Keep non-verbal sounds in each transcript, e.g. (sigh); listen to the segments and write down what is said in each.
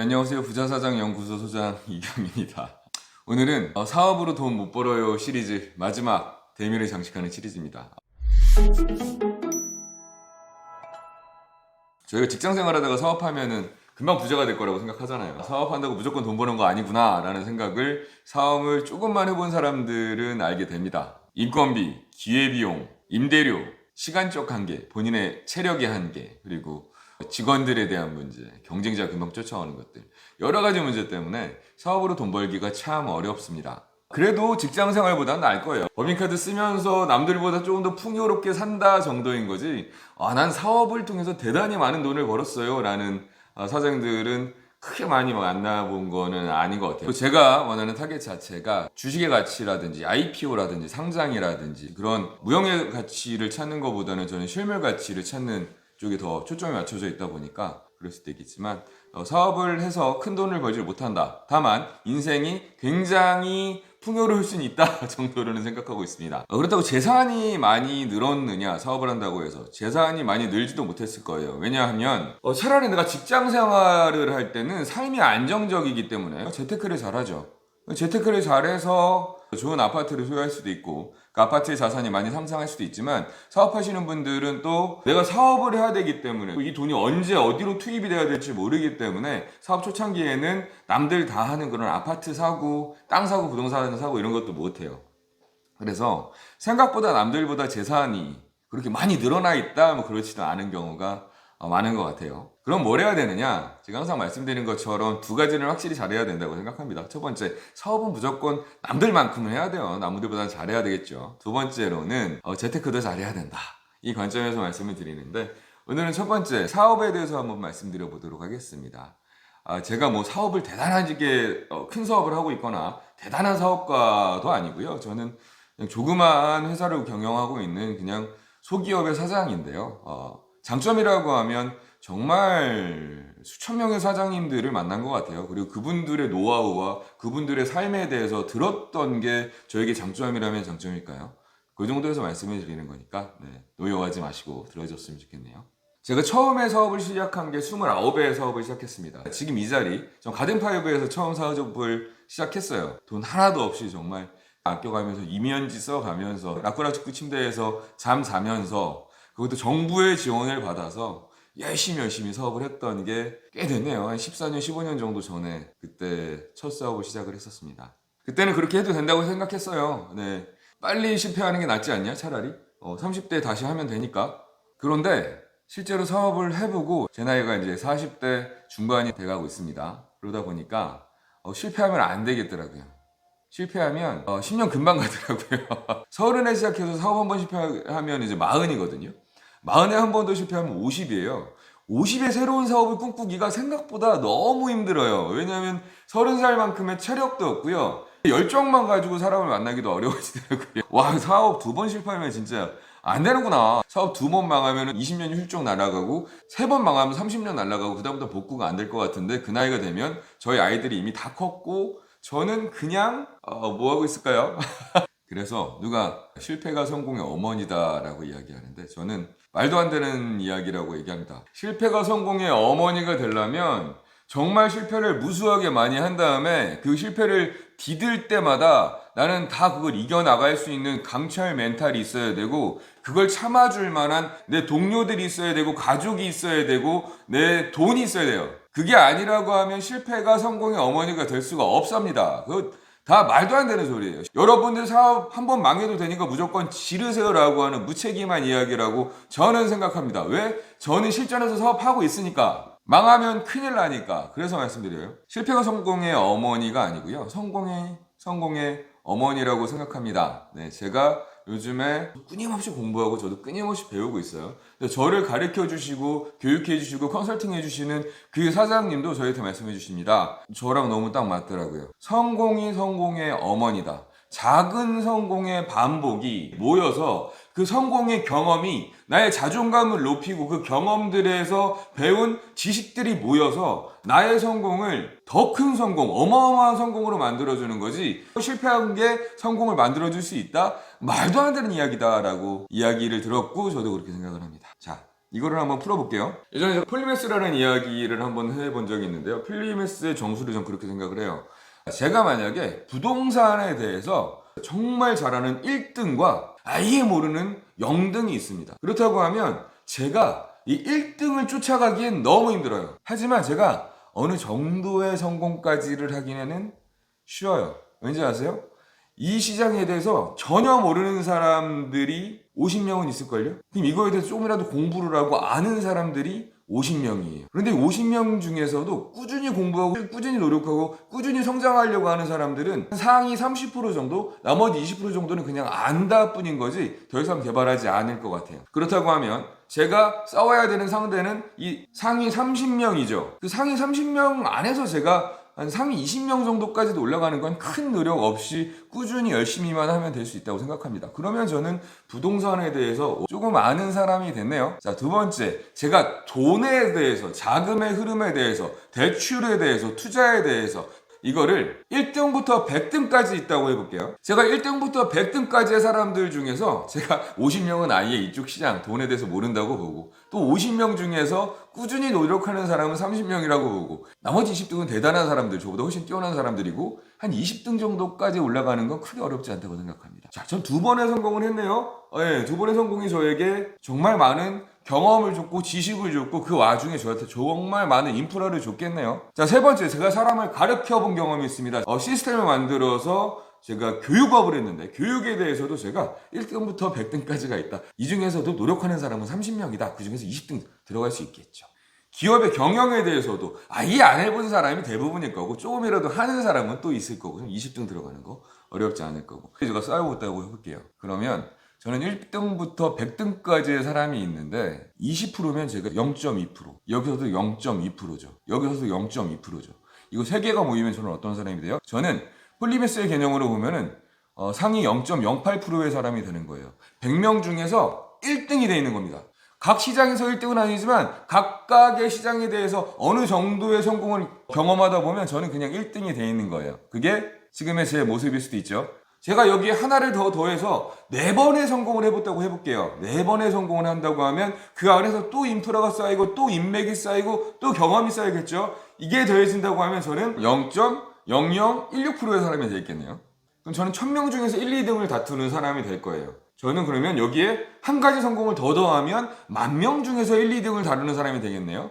네, 안녕하세요. 부자사장 연구소 소장 (laughs) 이경입니다. 오늘은 어, 사업으로 돈 못 벌어요 시리즈 마지막 대미를 장식하는 시리즈입니다. 저희가 직장 생활하다가 사업하면은 금방 부자가 될 거라고 생각하잖아요. 사업한다고 무조건 돈 버는 거 아니구나 라는 생각을 사업을 조금만 해본 사람들은 알게 됩니다. 인건비, 기회비용, 임대료, 시간적 한계, 본인의 체력의 한계, 그리고 직원들에 대한 문제, 경쟁자 금방 쫓아오는 것들 여러 가지 문제 때문에 사업으로 돈 벌기가 참 어렵습니다. 그래도 직장 생활보다는 나을 거예요. 법인카드 쓰면서 남들보다 조금 더 풍요롭게 산다 정도인 거지. 아, 난 사업을 통해서 대단히 많은 돈을 벌었어요. 라는 아, 사장들은 크게 많이 만나본 거는 아닌 것 같아요. 제가 원하는 타겟 자체가 주식의 가치라든지 IPO라든지 상장이라든지 그런 무형의 가치를 찾는 것보다는 저는 실물 가치를 찾는 쪽에 더 초점이 맞춰져 있다 보니까 그럴 수도 있겠지만 어, 사업을 해서 큰 돈을 벌지 못한다. 다만 인생이 굉장히 풍요로울 수는 있다 (laughs) 정도로는 생각하고 있습니다. 어, 그렇다고 재산이 많이 늘었느냐 사업을 한다고 해서 재산이 많이 늘지도 못했을 거예요. 왜냐하면 어, 차라리 내가 직장 생활을 할 때는 삶이 안정적이기 때문에 재테크를 잘하죠. 재테크를 잘해서 좋은 아파트를 소유할 수도 있고 그 아파트의 자산이 많이 상승할 수도 있지만 사업하시는 분들은 또 내가 사업을 해야 되기 때문에 이 돈이 언제 어디로 투입이 돼야 될지 모르기 때문에 사업 초창기에는 남들 다 하는 그런 아파트 사고 땅 사고 부동산 사고 이런 것도 못해요. 그래서 생각보다 남들보다 재산이 그렇게 많이 늘어나 있다 뭐 그렇지도 않은 경우가 어, 많은 것 같아요. 그럼 뭘 해야 되느냐? 제가 항상 말씀드린 것처럼 두 가지를 확실히 잘해야 된다고 생각합니다. 첫 번째, 사업은 무조건 남들만큼은 해야 돼요. 남들보다 잘해야 되겠죠. 두 번째로는 어, 재테크도 잘해야 된다. 이 관점에서 말씀을 드리는데 오늘은 첫 번째 사업에 대해서 한번 말씀드려 보도록 하겠습니다. 아, 제가 뭐 사업을 대단하게 어, 큰 사업을 하고 있거나 대단한 사업가도 아니고요. 저는 조그마한 회사를 경영하고 있는 그냥 소기업의 사장인데요. 어, 장점이라고 하면 정말 수천 명의 사장님들을 만난 것 같아요. 그리고 그분들의 노하우와 그분들의 삶에 대해서 들었던 게 저에게 장점이라면 장점일까요? 그 정도에서 말씀을 드리는 거니까 네, 노여워하지 마시고 들어줬으면 좋겠네요. 제가 처음에 사업을 시작한 게 29에 사업을 시작했습니다. 지금 이 자리, 전 가든파이브에서 처음 사업을 시작했어요. 돈 하나도 없이 정말 아껴가면서 이면지 써가면서 라쿠라 축구 침대에서 잠 자면서 그것도 정부의 지원을 받아서 열심히 열심히 사업을 했던 게 꽤 됐네요. 한 14년, 15년 정도 전에 그때 첫 사업을 시작을 했었습니다. 그때는 그렇게 해도 된다고 생각했어요. 네. 빨리 실패하는 게 낫지 않냐, 차라리? 어, 30대 다시 하면 되니까. 그런데 실제로 사업을 해보고 제 나이가 이제 40대 중반이 돼가고 있습니다. 그러다 보니까 어, 실패하면 안 되겠더라고요. 실패하면 어, 10년 금방 가더라고요. (laughs) 서른에 시작해서 사업 한 번 실패하면 이제 마흔이거든요. 마흔에 한 번 더 실패하면 50이에요. 50에 새로운 사업을 꿈꾸기가 생각보다 너무 힘들어요. 왜냐하면 서른 살만큼의 체력도 없고요. 열정만 가지고 사람을 만나기도 어려워지더라고요. 와 사업 두 번 실패하면 진짜 안 되는구나. 사업 두 번 망하면 20년이 훌쩍 날아가고 세 번 망하면 30년 날아가고 그다음부터 복구가 안 될 것 같은데 그 나이가 되면 저희 아이들이 이미 다 컸고 저는 그냥 어, 뭐 하고 있을까요? (laughs) 그래서 누가 실패가 성공의 어머니다라고 이야기하는데 저는 말도 안 되는 이야기라고 얘기합니다. 실패가 성공의 어머니가 되려면 정말 실패를 무수하게 많이 한 다음에 그 실패를 디딜 때마다 나는 다 그걸 이겨나갈 수 있는 강철 멘탈이 있어야 되고 그걸 참아줄 만한 내 동료들이 있어야 되고 가족이 있어야 되고 내 돈이 있어야 돼요. 그게 아니라고 하면 실패가 성공의 어머니가 될 수가 없습니다. 그 다 말도 안 되는 소리예요. 여러분들 사업 한 번 망해도 되니까 무조건 지르세요라고 하는 무책임한 이야기라고 저는 생각합니다. 왜? 저는 실전에서 사업하고 있으니까. 망하면 큰일 나니까. 그래서 말씀드려요. 실패가 성공의 어머니가 아니고요. 성공의, 성공의 어머니라고 생각합니다. 네, 제가 요즘에 끊임없이 공부하고 저도 끊임없이 배우고 있어요. 저를 가르쳐 주시고 교육해 주시고 컨설팅 해 주시는 그 사장님도 저희한테 말씀해 주십니다. 저랑 너무 딱 맞더라고요. 성공이 성공의 어머니다. 작은 성공의 반복이 모여서 그 성공의 경험이 나의 자존감을 높이고 그 경험들에서 배운 지식들이 모여서 나의 성공을 더 큰 성공, 어마어마한 성공으로 만들어주는 거지. 실패한 게 성공을 만들어줄 수 있다? 말도 안 되는 이야기다라고 이야기를 들었고 저도 그렇게 생각을 합니다. 자, 이거를 한번 풀어볼게요. 예전에 제가 폴리메스라는 이야기를 한번 해본 적이 있는데요. 폴리메스의 정수를 전 그렇게 생각을 해요. 제가 만약에 부동산에 대해서 정말 잘하는 1등과 아예 모르는 0등이 있습니다. 그렇다고 하면 제가 이 1등을 쫓아가기엔 너무 힘들어요. 하지만 제가 어느 정도의 성공까지를 하기에는 쉬워요. 왠지 아세요? 이 시장에 대해서 전혀 모르는 사람들이 50명은 있을걸요? 그럼 이거에 대해서 조금이라도 공부를 하고 아는 사람들이 50명이에요. 그런데 50명 중에서도 꾸준히 공부하고 꾸준히 노력하고 꾸준히 성장하려고 하는 사람들은 상위 30% 정도, 나머지 20% 정도는 그냥 안다 뿐인 거지 더 이상 개발하지 않을 것 같아요. 그렇다고 하면 제가 싸워야 되는 상대는 이 상위 30명이죠. 그 상위 30명 안에서 제가 한 상위 20명 정도까지도 올라가는 건 큰 노력 없이 꾸준히 열심히만 하면 될 수 있다고 생각합니다. 그러면 저는 부동산에 대해서 조금 아는 사람이 됐네요. 자, 두 번째. 제가 돈에 대해서, 자금의 흐름에 대해서, 대출에 대해서, 투자에 대해서, 이거를 1등부터 100등까지 있다고 해볼게요. 제가 1등부터 100등까지의 사람들 중에서 제가 50명은 아예 이쪽 시장, 돈에 대해서 모른다고 보고 또 50명 중에서 꾸준히 노력하는 사람은 30명이라고 보고 나머지 20등은 대단한 사람들, 저보다 훨씬 뛰어난 사람들이고 한 20등 정도까지 올라가는 건 크게 어렵지 않다고 생각합니다. 자, 전 두 번의 성공을 했네요. 예, 두 번의 성공이 저에게 정말 많은 경험을 줬고 지식을 줬고 그 와중에 저한테 정말 많은 인프라를 줬겠네요. 자, 세 번째 제가 사람을 가르쳐 본 경험이 있습니다. 어, 시스템을 만들어서 제가 교육업을 했는데 교육에 대해서도 제가 1등부터 100등까지가 있다. 이 중에서도 노력하는 사람은 30명이다. 그 중에서 20등 들어갈 수 있겠죠. 기업의 경영에 대해서도 아예 안 해본 사람이 대부분일 거고 조금이라도 하는 사람은 또 있을 거고 20등 들어가는 거 어렵지 않을 거고 제가 쌓여봤다고 해볼게요. 그러면 저는 1등부터 100등까지의 사람이 있는데 20%면 제가 0.2% 여기서도 0.2%죠. 여기서도 0.2%죠. 이거 세 개가 모이면 저는 어떤 사람이 돼요? 저는 폴리메스의 개념으로 보면은 어, 상위 0.08%의 사람이 되는 거예요. 100명 중에서 1등이 돼 있는 겁니다. 각 시장에서 1등은 아니지만 각각의 시장에 대해서 어느 정도의 성공을 경험하다 보면 저는 그냥 1등이 돼 있는 거예요. 그게 지금의 제 모습일 수도 있죠. 제가 여기에 하나를 더 더해서 네 번의 성공을 해봤다고 해볼게요. 네 번의 성공을 한다고 하면 그 안에서 또 인프라가 쌓이고 또 인맥이 쌓이고 또 경험이 쌓이겠죠. 이게 더해진다고 하면 저는 0.0016%의 사람이 되겠네요. 그럼 저는 1000명 중에서 1, 2등을 다투는 사람이 될 거예요. 저는 그러면 여기에 한 가지 성공을 더 더하면 만 명 중에서 1, 2등을 다루는 사람이 되겠네요.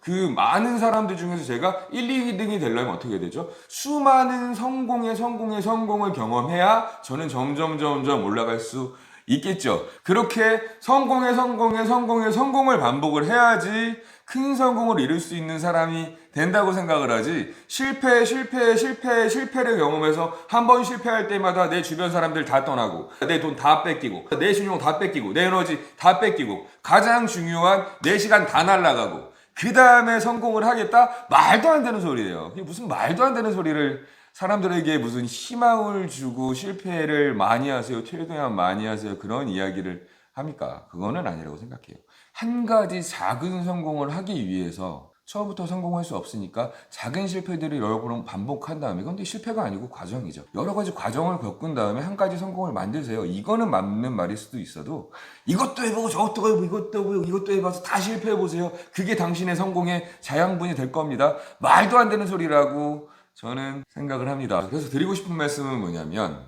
그 많은 사람들 중에서 제가 1, 2등이 되려면 어떻게 되죠? 수많은 성공의 성공의 성공을 경험해야 저는 점점 점점 올라갈 수 있겠죠. 그렇게 성공의 성공의 성공의 성공을 반복을 해야지 큰 성공을 이룰 수 있는 사람이 된다고 생각을 하지 실패 실패 실패 실패를 경험해서 한 번 실패할 때마다 내 주변 사람들 다 떠나고 내 돈 다 뺏기고 내 신용 다 뺏기고 내 에너지 다 뺏기고 가장 중요한 내 시간 다 날라가고 그 다음에 성공을 하겠다? 말도 안 되는 소리예요. 무슨 말도 안 되는 소리를 사람들에게 무슨 희망을 주고 실패를 많이 하세요. 최대한 많이 하세요. 그런 이야기를 합니까? 그거는 아니라고 생각해요. 한 가지 작은 성공을 하기 위해서 처음부터 성공할 수 없으니까 작은 실패들을 여러 번 반복한 다음에 근데 실패가 아니고 과정이죠. 여러 가지 과정을 겪은 다음에 한 가지 성공을 만드세요. 이거는 맞는 말일 수도 있어도 이것도 해보고 저것도 해보고 이것도 해보고 이것도 해봐서 다 실패해 보세요. 그게 당신의 성공의 자양분이 될 겁니다. 말도 안 되는 소리라고 저는 생각을 합니다. 그래서 드리고 싶은 말씀은 뭐냐면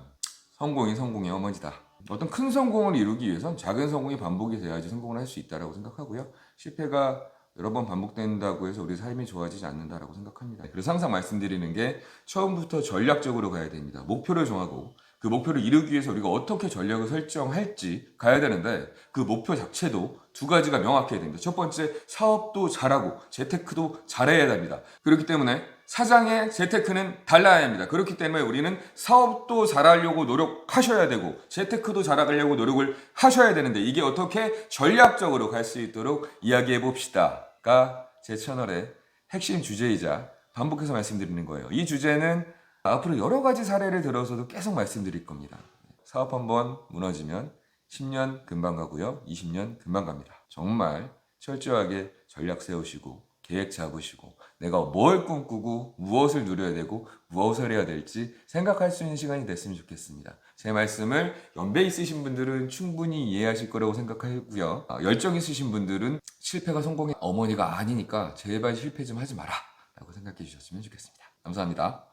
성공이 성공의 어머니다. 어떤 큰 성공을 이루기 위해선 작은 성공이 반복이 돼야지 성공을 할 수 있다라고 생각하고요. 실패가 여러 번 반복된다고 해서 우리 삶이 좋아지지 않는다라고 생각합니다. 그래서 항상 말씀드리는 게 처음부터 전략적으로 가야 됩니다. 목표를 정하고 그 목표를 이루기 위해서 우리가 어떻게 전략을 설정할지 가야 되는데 그 목표 자체도 두 가지가 명확해야 됩니다. 첫 번째, 사업도 잘하고 재테크도 잘해야 됩니다. 그렇기 때문에 사장의 재테크는 달라야 합니다. 그렇기 때문에 우리는 사업도 잘하려고 노력하셔야 되고 재테크도 잘하려고 노력을 하셔야 되는데 이게 어떻게 전략적으로 갈 수 있도록 이야기해 봅시다가 제 채널의 핵심 주제이자 반복해서 말씀드리는 거예요. 이 주제는 앞으로 여러 가지 사례를 들어서도 계속 말씀드릴 겁니다. 사업 한번 무너지면 10년 금방 가고요. 20년 금방 갑니다. 정말 철저하게 전략 세우시고 계획 잡으시고 내가 뭘 꿈꾸고 무엇을 누려야 되고 무엇을 해야 될지 생각할 수 있는 시간이 됐으면 좋겠습니다. 제 말씀을 연배 있으신 분들은 충분히 이해하실 거라고 생각하고요. 아, 열정 있으신 분들은 실패가 성공의 어머니가 아니니까 제발 실패 좀 하지 마라 라고 생각해 주셨으면 좋겠습니다. 감사합니다.